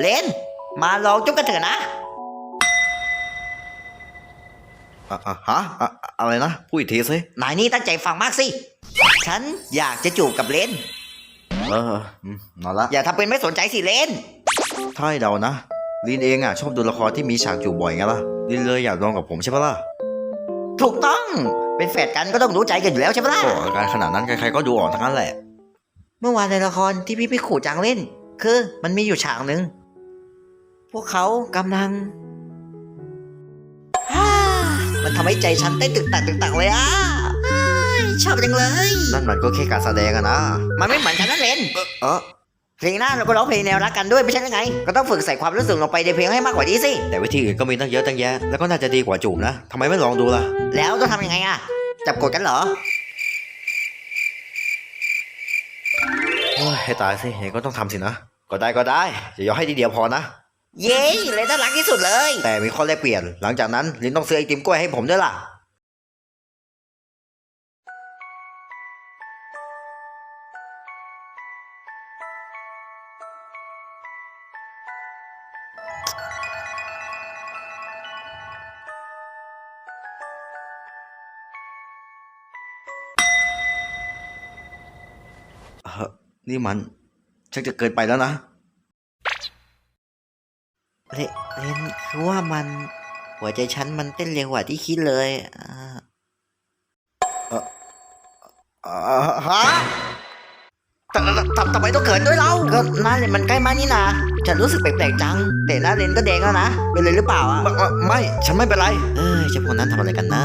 เลน มาลองจุ๊บกันเถอะนะอะอะฮะอะอะไรนะพูดอีกทีสินายนี่ตั้งใจฟังมากสิ ฉันอยากจะจูบกับเลน เอออืมนอนละอย่าทำเป็นไม่สนใจสิเลน ถ้าให้เดานะลินเองอะชอบดูละครที่มีฉากจูบบ่อยไงล่ะลินเลยอยากลองกับผมใช่ปะล่ะถูกต้อง เป็นแฝดกันก็ต้องรู้ใจกันอยู่แล้วใช่ไหมล่ะ โอ้อาการขนาดนั้นใครๆก็ดูออกทั้งนั้นแหละ เมื่อวานในละครที่พี่พี่ขู่จังเล่น คือมันมีอยู่ฉากหนึ่งพวกเขากำลังฮ่ามันทำให้ใจฉันเต้นตึกตักตึกตักเลยอะอ้ายชอบจังเลย นั่นมันก็แค่การแสดงอะนะ มันไม่เหมือนกันนะเลนเออเพลงหน้าเราก็ร้องเพลงแนวรักกันด้วยไม่ใช่หรือไง ก็ต้องฝึกใส่ความรู้สึกลงไปในเพลงให้มากกว่านี้สิ แต่วิธีอื่นก็มีตั้งเยอะตั้งแยะ แล้วก็น่าจะดีกว่าจูบนะทำไมไม่ลองดูล่ะ แล้วต้องทำยังไงอะจับกดกันเหรอโอ้ยให้ตายสิเห็นก็ต้องทำสินะ ก็ได้ก็ได้อย่ายอมให้ทีเดียวพอนะ เย้เลนน่ารักที่สุดเลย แต่มีข้อแลกเปลี่ยน หลังจากนั้นลินต้องซื้อไอติมกล้วยให้ผมด้วยล่ะเฮ้นี่มัน ชักจะเกินไปแล้วนะเลเลนคือว่ามันหัวใจฉันมันเต้นเร็วกว่าที่คิดเลยอ่าอ่าฮะทำทำทำไมต้องเขินด้วยเราก็หน้าเลนมันใกล้มากนี่นะฉันรู้สึกแปลกๆจัง แต่หน้าเลนก็แดงแล้วนะเป็นเลยหรือเปล่าอะไม่ไม่ไม่ฉันไม่เป็นไร เอ้ยเจ้าพวกนั้นทำอะไรกันนะ